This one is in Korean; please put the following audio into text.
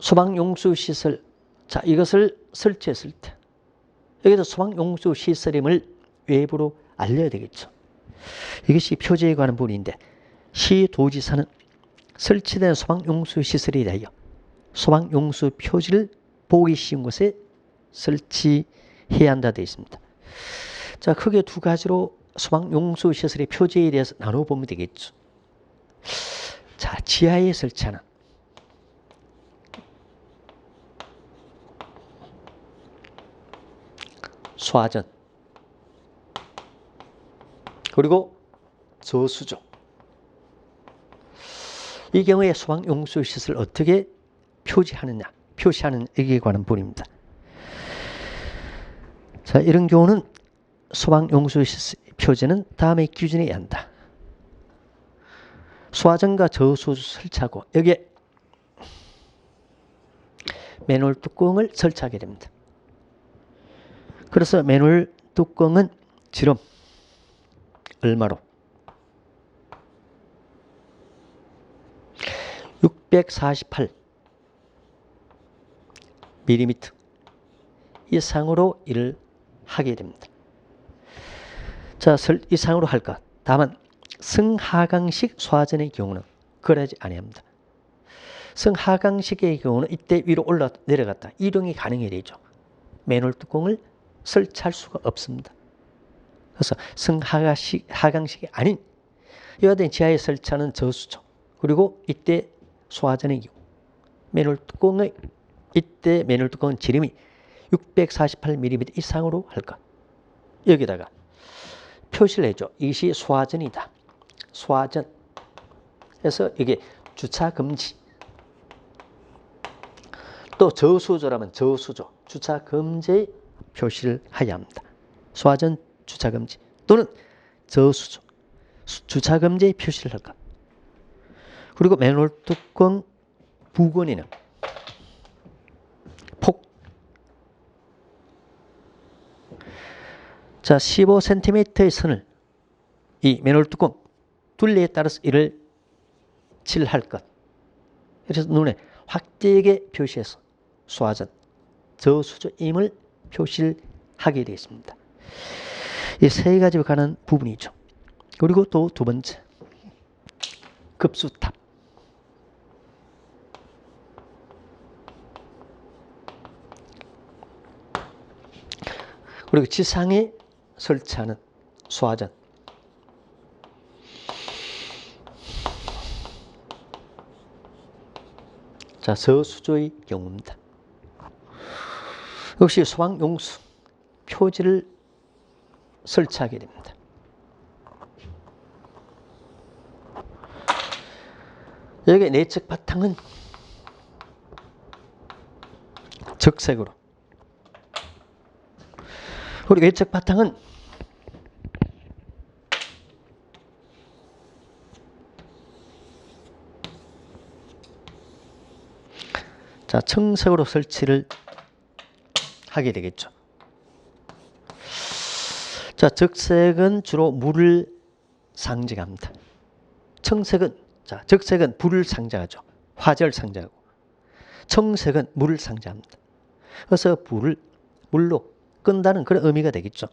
소방용수 시설 자 이것을 설치했을 때 여기도 소방용수 시설임을 외부로 알려야 되겠죠. 이것이 표제에 관한 부분인데 시도지사는 설치된 소방용수 시설에 대하여 소방용수 표지를 보기 쉬운 곳에 설치해야 한다 되어 있습니다. 자 크게 두 가지로 소방용수 시설의 표제에 대해서 나눠 보면 되겠죠. 자 지하에 설치하는 소화전 그리고 저수조 이 경우에 소방 용수 시설 어떻게 표지하느냐 표시하는 여기에 관한 부분입니다. 자 이런 경우는 소방 용수 시설 표지는 다음의 기준에 한다. 소화전과 저수조 설치하고 여기에 맨홀 뚜껑을 설치하게 됩니다. 그래서 맨홀 뚜껑은 지름 얼마로? 648 mm 이상으로 일을 하게 됩니다. 자, 이상으로 할까? 다만 승하강식 소화전의 경우는 그러지 아니합니다. 승하강식의 경우는 이때 위로 올라 내려갔다 이동이 가능해 되죠. 맨홀 뚜껑을 설치할 수가 없습니다. 그래서 승하강식 하강식이 아닌 같은 지하에 설치하는 저수조 그리고 이때 소화전의 경우 맨홀 뚜껑의 이때 뚜껑은 지름이 648mm 이상으로 할까? 여기다가 표시를 해줘. 이것이 소화전이다. 소화전. 그래서 이게 주차 금지. 또 저수조라면 저수조. 주차 금지 표시를 해야 합니다. 소화전 주차 금지 또는 저수조. 주차 금지 표시를 할까? 그리고 맨홀 뚜껑 부근에는 폭. 자, 15cm의 선을 이 맨홀 뚜껑 둘레에 따라서 이를 칠할 것. 그래서 눈에 확대하게 표시해서 소화전, 저수조임을 표시를 하게 되어 있습니다. 이 세 가지로 가는 부분이죠. 그리고 또 두 번째, 급수탑. 그리고 지상에 설치하는 소화전. 자, 서수조의 경우입니다. 역시 소방용수 표지를 설치하게 됩니다. 여기 내측 바탕은 적색으로 그리고 외측 바탕은 자 청색으로 설치를 하게 되겠죠. 자 적색은 주로 물을 상징합니다. 청색은 자 적색은 불을 상징하죠. 화재를 상징하고 청색은 물을 상징합니다. 그래서 불을 물로 끈다는 그런 의미가 되겠죠.